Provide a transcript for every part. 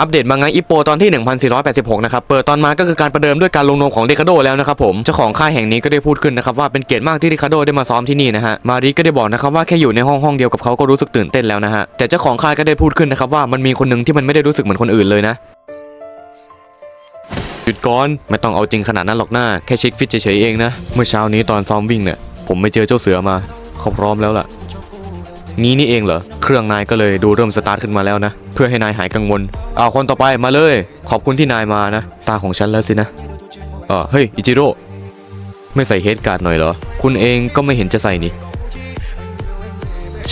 อัปเดตมังงะอิปโปตอนที่ 1486 นะครับ เปิดตอนมาก็คือการประเดิมด้วยการลงนวมของริคาโดแล้วนะครับผม เจ้าของค่ายแห่งนี้ก็ได้พูดขึ้นนะครับว่าเป็นเกียรติมากที่ริคาโดได้มาซ้อมที่นี่นะฮะ มาริก็ได้บอกนะครับว่าแค่อยู่ในห้องห้องเดียวกับเขาก็รู้สึกตื่นเต้นแล้วนะฮะ แต่เจ้าของค่ายก็ได้พูดขึ้นนะครับว่ามันมีคนหนึ่งที่มันไม่ได้รู้สึกเหมือนคนอื่นเลยนะหยุดก่อนไม่ต้องเอาจริงขนาดนั้นหรอกหน้าแค่เช็คฟิตเฉยๆเองนะ เมื่อเช้านี้ตอนซ้อมวิ่งเนี่ยผมไม่เจอเจ้าเสือมาเขาพร้อมแล้วล่ะ งี้นี่เองเหรอ เครื่องนายก็เลยดูเริ่มสตาร์ทขึ้นมาแล้วนะ เพื่อให้นายหายกังวลเอาคนต่อไปมาเลย ขอบคุณที่นายมานะ ตาของฉันแล้วสินะเออเฮ้ยอิจิโร่ไม่ใส่เฮดการ์ดหน่อยเหรอ คุณเองก็ไม่เห็นจะใส่นี่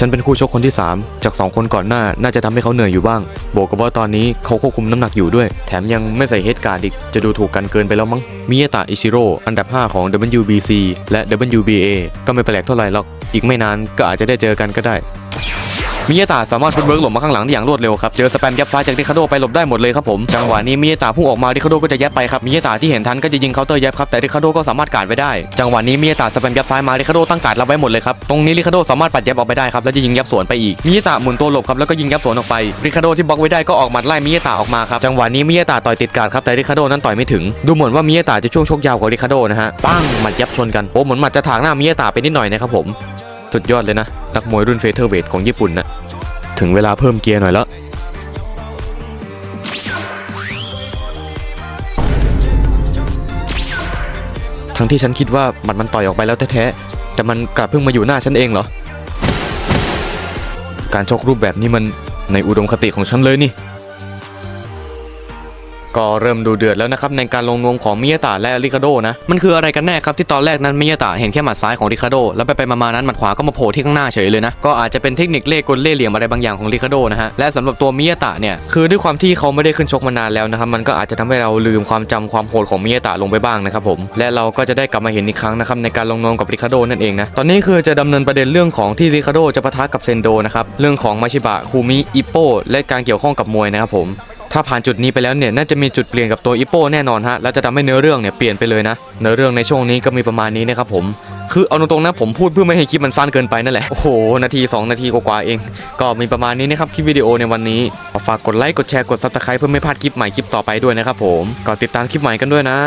ฉันเป็นคู่ชกคนที่ 3 จาก 2 คนก่อนหน้าน่าจะทำให้เขาเหนื่อยอยู่บ้าง โบกับว่าตอนนี้เขาควบคุมน้ำหนักอยู่ด้วย แถมยังไม่ใส่เฮดการ์ดอีก จะดูถูกกันเกินไปแล้วมั้ง มิยะตะอิชิโร่อันดับ 5 ของ WBC และ WBA ก็ไม่แปลกเท่าไหร่หรอก อีกไม่นานก็อาจจะได้เจอกันก็ได้ มิยาตะสามารถฟุตเวิร์กหลบมาข้างหลังได้อย่างรวดเร็วครับ เจอสแปมยับซ้ายจากริคาโดไปหลบได้หมดเลยครับผม จังหวะนี้มิยาตะพุ่งออกมาริคาโดก็จะยับไปครับ มิยาตะที่เห็นทันก็จะยิงเคาน์เตอร์ยับครับ แต่ริคาโดก็สามารถการดไว้ได้ จังหวะนี้มิยาตะสแปมยับซ้ายมาริคาโดตั้งการดรับไว้หมดเลยครับ ตรงนี้ริคาโดสามารถปัดยับออกไปได้ครับ แล้วจะยิงยับสวนไปอีกมิยาตะหมุนตัวหลบครับ แล้วก็ยิงยับสวนออกไปริคาโดที่บล็อกไว้ได้ก็ออกหมัดไล่มิยาตะออกมาครับ จังหวะนี้มิยาตะต่อยติดการดครับ แต่ริคาโดนั้นต่อยไม่ถึง ดูเหมือนว่ามิยาตะจะช่วงชกยาวกว่าริคาโดนะฮะ ปั้งหมัดยับชนกัน โอ้เหมือนหมัดจะถากหน้ามิยาตะไปนิดหน่อยนะครับผม สุดยอดเลยนะ นักมวยรุ่นเฟเธอร์เวทของญี่ปุ่นนะถึงเวลาเพิ่มเกียร์หน่อยแล้ว ทั้งที่ฉันคิดว่ามันมันต่อยออกไปแล้วแท้ๆ แต่มันกลับเพิ่งมาอยู่หน้าฉันเองเหรอ การชกรูปแบบนี้มันในอุดมคติของฉันเลยนี่ ก็เริ่มดูเดือดแล้วนะครับในการลงนวมของมิยาตะและริคาโดนะมันคืออะไรกันแน่ครับที่ตอนแรกนั้นมิยาตะเห็นแค่หมัดซ้ายของริคาโดแล้วไปไปมาๆนั้นหมัดขวาก็มาโผล่ที่ข้างหน้าเฉยเลยนะก็อาจจะเป็นเทคนิคเล่กลเล่เหลี่ยมอะไรบางอย่างของริคาโดนะฮะและสำหรับตัวมิยาตะเนี่ยคือด้วยความที่เขาไม่ได้ขึ้นชกมานานแล้วนะครับมันก็อาจจะทำให้เราลืมความจำความโหดของมิยาตะลงไปบ้างนะครับผมและเราก็จะได้กลับมาเห็นอีกครั้งนะครับในการลงนวมกับริคาโดนั่นเองนะตอนนี้คือจะดำเนินประเด็นเรื่องของที่ริคาโดจะปะทะกับเซนโดนะครับเรื่องของมาชิบะคูมิอิโปและการเกี่ยวข้องกับมวยนะครับผม ถ้าผ่านจุดนี้ไปแล้วเนี่ยน่าจะมีจุดเปลี่ยนกับตัวอิโป้แน่นอนฮะแล้วจะทำให้เนื้อเรื่องเนี่ยเปลี่ยนไปเลยนะเนื้อเรื่องในช่วงนี้ก็มีประมาณนี้นะครับผมคือเอาตรงๆนะผมพูดเพื่อไม่ให้คลิปมันสั้นเกินไปนั่นแหละ โอ้โห นาที 2 นาทีกว่าๆเอง ก็มีประมาณนี้นะครับ คลิปวิดีโอในวันนี้ ฝากกดไลค์ กดแชร์ กดซับสไครป์เพื่อไม่พลาดคลิปใหม่คลิปต่อไปด้วยนะครับผม ก็ติดตามคลิปใหม่กันด้วยนะ